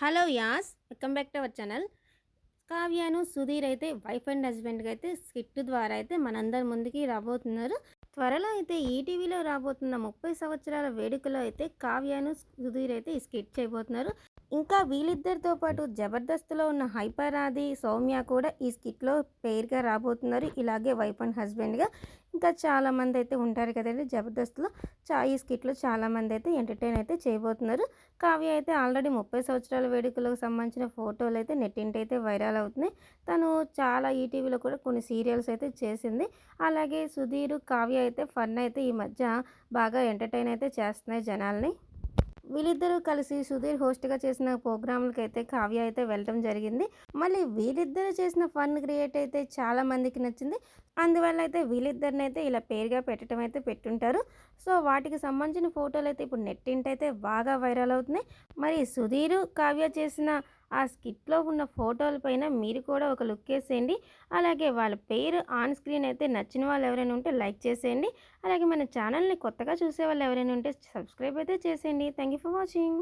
Hello as welcome back to our channel. కావ్యాను Sudheer అయితే wife and హస్బెండ్గా అయితే skit ద్వారా అయితే మనందరి ముందుకి రాబోతున్నారు. త్వరలో అయితే ఈటీవీలో రాబోతున్న ముప్పై సంవత్సరాల వేడుకలో అయితే కావ్యాను సుధీర్ అయితే ఈ స్కిట్ చేయబోతున్నారు. ఇంకా వీళ్ళిద్దరితో పాటు జబర్దస్త్లో ఉన్న హైపర్ ఆది సౌమ్య కూడా ఈ స్కిట్లో పేరుగా రాబోతున్నారు. ఇలాగే వైఫ్ అండ్ హస్బెండ్గా ఇంకా చాలామంది అయితే ఉంటారు కదండి జబర్దస్త్లో. చా ఈ స్కిట్లో చాలామంది అయితే ఎంటర్టైన్ అయితే చేయబోతున్నారు. కావ్య అయితే ఆల్రెడీ ముప్పై సంవత్సరాల వేడుకలకు సంబంధించిన ఫోటోలు అయితే నెట్టింటి అయితే వైరల్ అవుతున్నాయి. తను చాలా ఈటీవీలో కూడా కొన్ని సీరియల్స్ అయితే చేసింది. అలాగే సుధీర్ కావ్య అయితే ఫన్ అయితే ఈ మధ్య బాగా ఎంటర్టైన్ అయితే చేస్తున్నాయి జనాల్ని. వీళ్ళిద్దరూ కలిసి సుధీర్ హోస్ట్గా చేసిన ప్రోగ్రాంలకి అయితే కావ్య అయితే వెళ్ళడం జరిగింది. మళ్ళీ వీళ్ళిద్దరు చేసిన ఫన్ క్రియేట్ అయితే చాలా మందికి నచ్చింది. అందువల్ల అయితే వీళ్ళిద్దరిని అయితే ఇలా పేరుగా పెట్టడం అయితే పెట్టుంటారు. సో వాటికి సంబంధించిన ఫోటోలు అయితే ఇప్పుడు నెట్టింటైతే బాగా వైరల్ అవుతున్నాయి. మరి సుధీర్ కావ్య చేసిన ఆ స్కిట్లో ఉన్న ఫోటోల పైన మీరు కూడా ఒక లుక్ వేసేయండి. అలాగే వాళ్ళ పేరు ఆన్ స్క్రీన్ అయితే నచ్చిన వాళ్ళు ఎవరైనా ఉంటే లైక్ చేసేయండి. అలాగే మన ఛానల్ని కొత్తగా చూసే వాళ్ళు ఎవరైనా ఉంటే సబ్స్క్రైబ్ అయితే చేసేయండి. Thank you for watching.